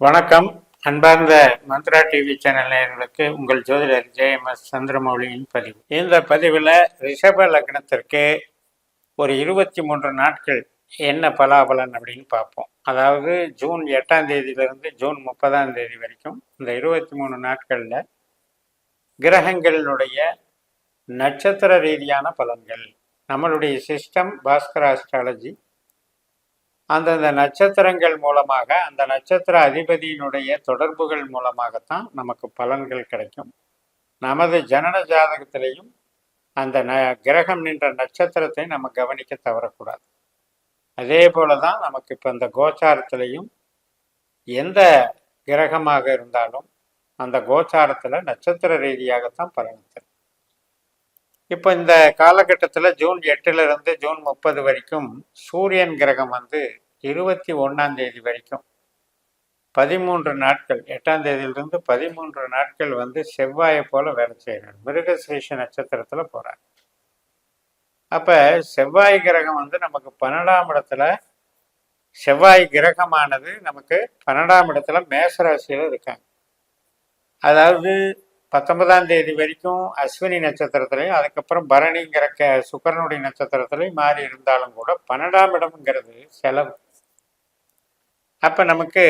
வணக்கம். அன்பார்ந்த Mantra TV channel நேர்களுக்கு உங்கள் ஜோதிடர் ஜெயஎம்எஸ் சந்திரமௌலியின் பதிவு. இந்த பதிவில் ரிஷப லக்னத்திற்கு ஒரு இருபத்தி மூன்று நாட்கள் என்ன பலாபலன் அப்படின்னு பார்ப்போம். அதாவது ஜூன் எட்டாம் தேதியிலிருந்து ஜூன் முப்பதாம் தேதி வரைக்கும் இந்த இருபத்தி மூணு நாட்களில் கிரகங்களினுடைய நட்சத்திர ரீதியான பலன்கள் நம்மளுடைய சிஸ்டம் பாஸ்கர் ஆஸ்ட்ராலஜி அந்தந்த நட்சத்திரங்கள் மூலமாக அந்த நட்சத்திர அதிபதியினுடைய தொடர்புகள் மூலமாகத்தான் நமக்கு பலன்கள் கிடைக்கும். நமது ஜனன ஜாதகத்திலையும் அந்த ந கிரகம் நின்ற நட்சத்திரத்தை நம்ம கவனிக்க தவறக்கூடாது. அதே போல தான் நமக்கு இப்போ இந்த கோச்சாரத்திலையும் எந்த கிரகமாக இருந்தாலும் அந்த கோச்சாரத்தில் நட்சத்திர ரீதியாகத்தான் பலன் தரும். இப்போ இந்த காலகட்டத்தில் ஜூன் எட்டுலேருந்து ஜூன் முப்பது வரைக்கும் சூரியன் கிரகம் வந்து இருபத்தி ஒன்றாம் தேதி வரைக்கும் பதிமூன்று நாட்கள் எட்டாம் தேதியிலிருந்து பதிமூன்று நாட்கள் வந்து செவ்வாயை போல வேலை செய்கிறார் மிருகசேஷ நட்சத்திரத்தில் போகிறார் அப்போ செவ்வாய் கிரகம் வந்து நமக்கு பன்னெண்டாம் இடத்துல செவ்வாய் கிரகமானது நமக்கு பன்னெண்டாம் இடத்துல மேசராசியில் இருக்காங்க. அதாவது பத்தொன்பதாம் தேதி வரைக்கும் அஸ்வினி நட்சத்திரத்திலையும் அதுக்கப்புறம் பரணிங்கிற க சுக்கரனுடைய நட்சத்திரத்திலையும் மாறி இருந்தாலும் கூட பன்னெண்டாம் இடம்ங்கிறது செலவு. அப்போ நமக்கு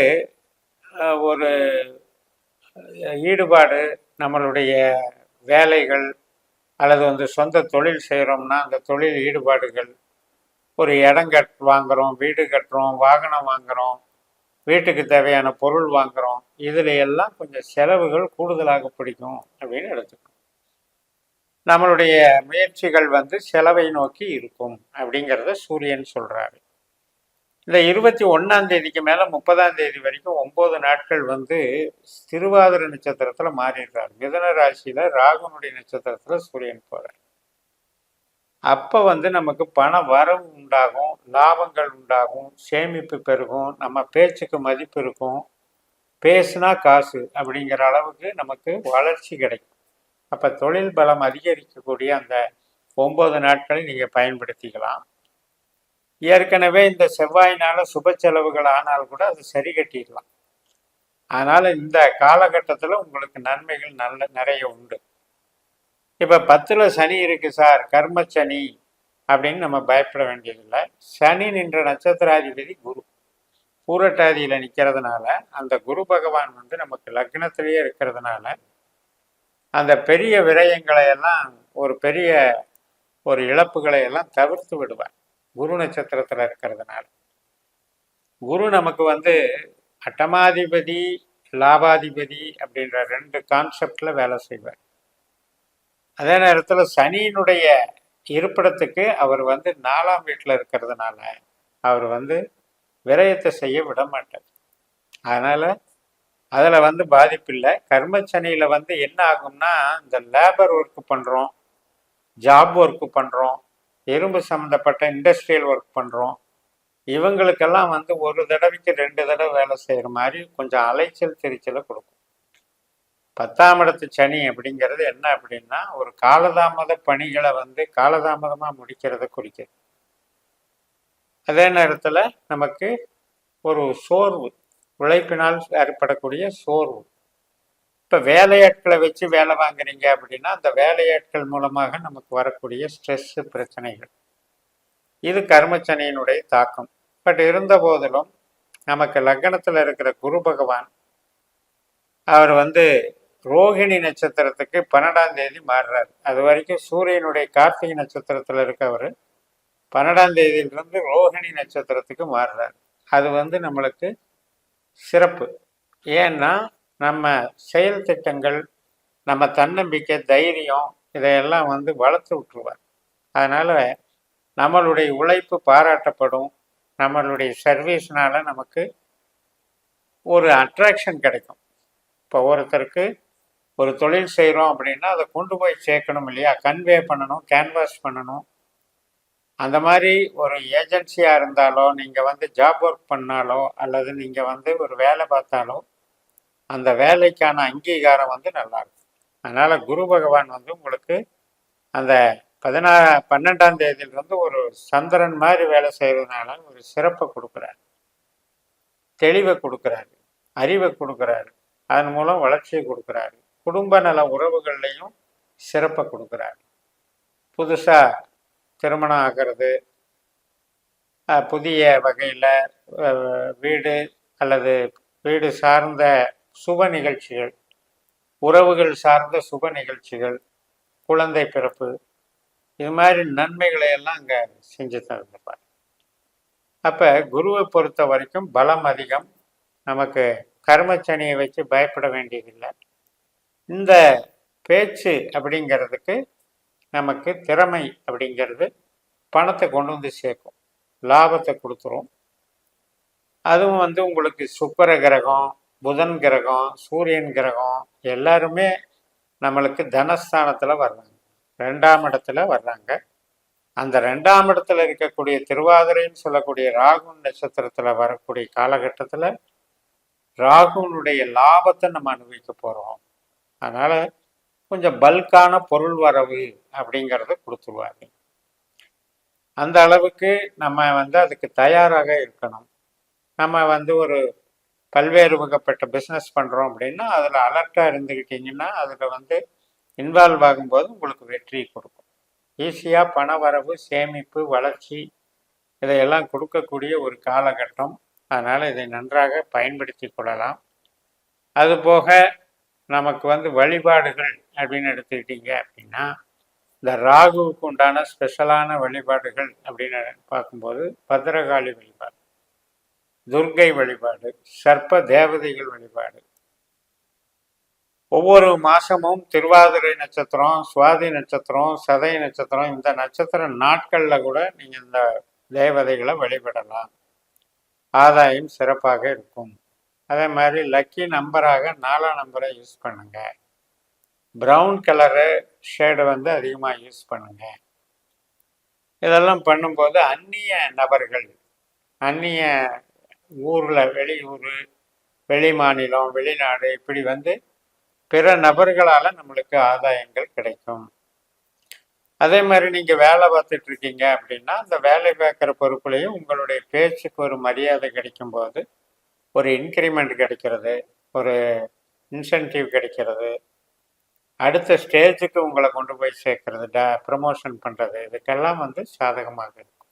ஒரு ஈடுபாடு நம்மளுடைய வேலைகள் அல்லது வந்து சொந்த தொழில் செய்கிறோம்னா அந்த தொழில் ஈடுபாடுகள் ஒரு இடம் கட் வாங்குறோம் வீடு கட்டுறோம் வாகனம் வாங்குறோம் வீட்டுக்கு தேவையான பொருள் வாங்குறோம். இதில் எல்லாம் கொஞ்சம் செலவுகள் கூடுதலாக பிடிக்கும் அப்படின்னு எடுத்துக்கணும். நம்மளுடைய முயற்சிகள் வந்து செலவை நோக்கி இருக்கும் அப்படிங்கிறத சூரியன் சொல்கிறாரு இந்த இருபத்தி ஒன்றாம் தேதிக்கு மேலே முப்பதாம் தேதி வரைக்கும் ஒம்பது நாட்கள் வந்து திருவாதிரை நட்சத்திரத்தில் மாறிடுறார். மிதன ராசியில் ராகுனுடைய நட்சத்திரத்தில் சூரியன் போகிறார் அப்போ வந்து நமக்கு பண வரவு உண்டாகும் லாபங்கள் உண்டாகும் சேமிப்பு பெருகும் நம்ம பேச்சுக்கு மதிப்பு இருக்கும். பேசுனா காசு அப்படிங்கிற அளவுக்கு நமக்கு வளர்ச்சி கிடைக்கும். அப்போ தொழில் பலம் அதிகரிக்கக்கூடிய அந்த ஒம்பது நாட்களை நீங்கள் பயன்படுத்திக்கலாம். ஏற்கனவே இந்த செவ்வாயினால் சுப செலவுகள் ஆனால் கூட அது சரி கட்டிடலாம். அதனால் இந்த காலகட்டத்தில் உங்களுக்கு நன்மைகள் நல்ல நிறைய உண்டு. இப்போ பத்தில் சனி இருக்குது சார் கர்ம சனி அப்படின்னு நம்ம பயப்பட வேண்டியதில்லை. சனி நின்ற நட்சத்திராதிபதி குரு. பூரட்டாதியில் நிற்கிறதுனால அந்த குரு பகவான் வந்து நமக்கு லக்னத்திலேயே இருக்கிறதுனால அந்த பெரிய விரயங்களை எல்லாம் ஒரு பெரிய ஒரு இழப்புகளை எல்லாம் தவிர்த்து விடுவார். குரு நட்சத்திரத்தில் இருக்கிறதுனால. குரு நமக்கு வந்து அட்டமாதிபதி லாபாதிபதி அப்படின்ற ரெண்டு கான்செப்டில் வேலை செய்வார். அதே நேரத்தில் சனியினுடைய இருப்பிடத்துக்கு அவர் வந்து நாலாம் வீட்டில் இருக்கிறதுனால அவர் வந்து விரயத்தை செய்ய விட மாட்டார். அதனால் அதில் வந்து பாதிப்பில்லை கர்மச்சனியில் வந்து என்ன ஆகும்னா இந்த லேபர் ஒர்க் பண்ணுறோம் ஜாப் ஒர்க் பண்ணுறோம் இரும்பு சம்மந்தப்பட்ட இண்டஸ்ட்ரியல் ஒர்க் பண்ணுறோம் இவங்களுக்கெல்லாம் வந்து ஒரு தடவைக்கு ரெண்டு தடவை வேலை செய்கிற மாதிரி கொஞ்சம் அலைச்சல் திரிச்சலை கொடுக்கும். பத்தாம் இடத்து சனி அப்படிங்கிறது என்ன அப்படின்னா ஒரு காலதாமத பணிகளை வந்து காலதாமதமாக முடிக்கிறத குறிக்குது. அதே நேரத்தில் நமக்கு ஒரு சோர்வு உழைப்பினால் ஏற்படக்கூடிய சோர்வு. இப்போ வேலையாட்களை வச்சு வேலை வாங்குறீங்க அப்படின்னா அந்த வேலையாட்கள் மூலமாக நமக்கு வரக்கூடிய ஸ்ட்ரெஸ்ஸு பிரச்சனைகள். இது கர்மச்சனையினுடைய தாக்கம். பட் இருந்த போதிலும் நமக்கு லக்னத்தில் இருக்கிற குரு பகவான் அவர் வந்து ரோகிணி நட்சத்திரத்துக்கு பன்னெண்டாம் தேதி மாறுறாரு. அது வரைக்கும் சூரியனுடைய கார்த்திகை நட்சத்திரத்தில் இருக்கவர் பன்னெண்டாம் தேதியிலிருந்து ரோகிணி நட்சத்திரத்துக்கு மாறுறார். அது வந்து நம்மளுக்கு சிறப்பு. ஏன்னா நம்ம செயல் திட்டங்கள் நம்ம தன்னம்பிக்கை தைரியம் இதையெல்லாம் வந்து வளர்த்து விட்டுருவார். அதனால் நம்மளுடைய உழைப்பு பாராட்டப்படும். நம்மளுடைய சர்வீஸ்னால நமக்கு ஒரு அட்ராக்ஷன் கிடைக்கும். இப்போ ஒருத்தருக்கு ஒரு தொழில் செய்கிறோம் அப்படின்னா அதை கொண்டு போய் சேர்க்கணும் இல்லையா? கன்வே பண்ணணும் கேன்வாஸ் பண்ணணும். அந்த மாதிரி ஒரு ஏஜென்சியாக இருந்தாலோ நீங்கள் வந்து ஜாப் ஒர்க் பண்ணாலோ அல்லது நீங்கள் வந்து ஒரு வேலை பார்த்தாலோ அந்த வேலைக்கான அங்கீகாரம் வந்து நல்லாயிருக்கும் அதனால் குரு பகவான் வந்து உங்களுக்கு அந்த பதினா பன்னெண்டாம் தேதியிலிருந்து ஒரு சந்திரன் மாதிரி வேலை செய்கிறதுனால ஒரு சிறப்பை கொடுக்குறாரு. தெளிவை கொடுக்குறாரு. அறிவை கொடுக்குறாரு. அதன் மூலம் வளர்ச்சியை கொடுக்குறாரு. குடும்ப நல உறவுகள்லையும் சிறப்பை கொடுக்குறாரு. புதுசாக திருமணம் ஆகிறது புதிய வகையில் வீடு அல்லது வீடு சார்ந்த சுப நிகழ்ச்சிகள் உறவுகள் சார்ந்த சுப நிகழ்ச்சிகள் குழந்தை பிறப்பு இது மாதிரி நன்மைகளை எல்லாம் அங்கே செஞ்சு தந்துருப்பார். அப்போ குருவை பொறுத்த வரைக்கும் பலம் அதிகம். நமக்கு கர்மச்சனியை வச்சு பயப்பட வேண்டியதில்லை. இந்த பேச்சு அப்படிங்கிறதுக்கு நமக்கு திறமை அப்படிங்கிறது பணத்தை கொண்டு வந்து சேர்க்கும். லாபத்தை கொடுத்துரும். அதுவும் வந்து உங்களுக்கு சுக்கர கிரகம் புதன் கிரகம் சூரியன் கிரகம் எல்லாருமே நம்மளுக்கு தனஸ்தானத்தில் வர்றாங்க. ரெண்டாம் இடத்துல வர்றாங்க. அந்த ரெண்டாம் இடத்துல இருக்கக்கூடிய திருவாதிரைன்னு சொல்லக்கூடிய ராகு நட்சத்திரத்தில் வரக்கூடிய காலகட்டத்தில் ராகுனுடைய லாபத்தை நம்ம அனுபவிக்க போகிறோம் அதனால் கொஞ்சம் பல்கான பொருள் வரவு அப்படிங்கிறத கொடுத்துருவாங்க அந்த அளவுக்கு நம்ம வந்து அதுக்கு தயாராக இருக்கணும். நம்ம வந்து ஒரு பல்வேறு வகைப்பட்ட பிஸ்னஸ் பண்ணுறோம் அப்படின்னா அதில் அலர்ட்டாக இருந்துக்கிட்டிங்கன்னா அதில் வந்து இன்வால்வ் ஆகும்போது உங்களுக்கு வெற்றி கொடுக்கும். ஈஸியாக பண வரவு சேமிப்பு வளர்ச்சி இதையெல்லாம் கொடுக்கக்கூடிய ஒரு காலகட்டம். அதனால் இதை நன்றாக பயன்படுத்தி கொள்ளலாம். அதுபோக நமக்கு வந்து வழிபாடுகள் அப்படின்னு எடுத்துக்கிட்டீங்க அப்படின்னா இந்த ராகுவுக்கு உண்டான ஸ்பெஷலான வழிபாடுகள் அப்படின்னு பார்க்கும்போது பத்ரகாளி வழிபாடு துர்க்கை வழிபாடு சர்ப்ப தேவதைகள் வழிபாடு. ஒவ்வொரு மாசமும் திருவாதிரை நட்சத்திரம் சுவாதி நட்சத்திரம் சதய நட்சத்திரம் இந்த நட்சத்திர நாட்களில் கூட நீங்கள் இந்த தேவதைகளை வழிபடலாம். ஆதாயம் சிறப்பாக இருக்கும். அதே மாதிரி லக்கி நம்பராக நாலாம் நம்பரை யூஸ் பண்ணுங்க. ப்ரௌன் கலரு ஷேடு வந்து அதிகமாக யூஸ் பண்ணுங்க. இதெல்லாம் பண்ணும்போது அந்நிய நபர்கள் அந்நிய ஊரில் வெளியூர் வெளி மாநிலம் வெளிநாடு இப்படி வந்து பிற நபர்களால் நம்மளுக்கு ஆதாயங்கள் கிடைக்கும். அதே மாதிரி நீங்கள் வேலை பார்த்துட்டு இருக்கீங்க அப்படின்னா அந்த வேலை பார்க்குற பொறுப்புலையும் உங்களுடைய பேச்சுக்கு ஒரு மரியாதை கிடைக்கும் போது ஒரு இன்க்ரிமெண்ட் கிடைக்கிறது ஒரு இன்சென்டிவ் கிடைக்கிறது. அடுத்த ஸ்டேஜுக்கு உங்களை கொண்டு போய் சேர்க்கறது ட ப்ரமோஷன் பண்ணுறது இதுக்கெல்லாம் வந்து சாதகமாக இருக்கும்.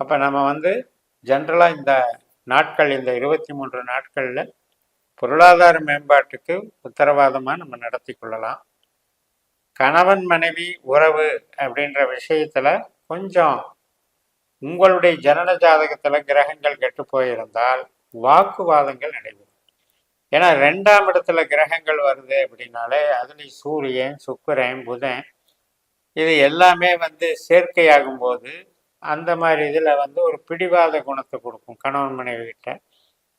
அப்போ நம்ம வந்து ஜென்ரலாக இந்த நாட்கள் இந்த இருபத்தி மூன்று நாட்களில் பொருளாதார மேம்பாட்டுக்கு உத்தரவாதமாக நம்ம நடத்தி கொள்ளலாம். கணவன் மனைவி உறவு அப்படின்ற விஷயத்தில் கொஞ்சம் உங்களுடைய ஜனன ஜாதகத்தில் கிரகங்கள் கெட்டு போயிருந்தால் வாக்குவாதங்கள் நடைபெறும். ஏன்னா ரெண்டாம் இடத்துல கிரகங்கள் வருது அப்படின்னாலே அதுலேயும் சூரியன் சுக்கரன் புதன் இது எல்லாமே வந்து சேர்க்கையாகும் போது அந்த மாதிரி இதில் வந்து ஒரு பிடிவாத குணத்தை கொடுக்கும் கணவன் மனைவி கிட்ட.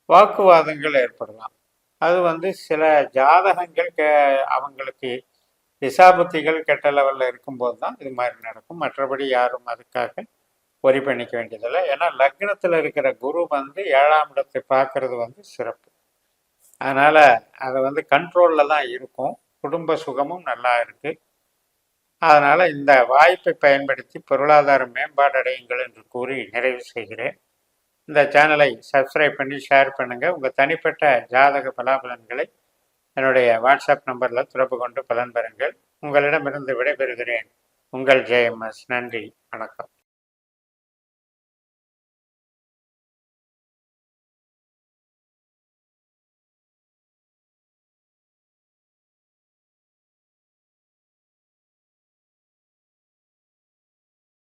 வாக்குவாதங்கள் ஏற்படலாம். அது வந்து சில ஜாதகங்கள் கே அவங்களுக்கு திசாபுத்திகள் கெட்ட லெவலில் இருக்கும்போது தான் இது மாதிரி நடக்கும். மற்றபடி யாரும் அதுக்காக ஒரி பண்ணிக்க வேண்டியதில்லை. ஏன்னா லக்னத்தில் இருக்கிற குரு வந்து ஏழாம் இடத்தை பார்க்கறது வந்து சிறப்பு. அதனால் அதை வந்து கண்ட்ரோலில் தான் இருக்கும். குடும்ப சுகமும் நல்லா இருக்குது அதனால் இந்த வாய்ப்பை பயன்படுத்தி பொருளாதார மேம்பாடடையுங்கள் என்று கூறி நிறைவு செய்கிறேன். இந்த சேனலை சப்ஸ்கிரைப் பண்ணி ஷேர் பண்ணுங்கள் உங்கள் தனிப்பட்ட ஜாதக பலாபலன்களை என்னுடைய வாட்ஸ்அப் நம்பரில் தொடர்பு கொண்டு பலன் பெறுங்கள். உங்களிடமிருந்து விடைபெறுகிறேன். உங்கள் ஜெயம்எஸ். நன்றி. வணக்கம்.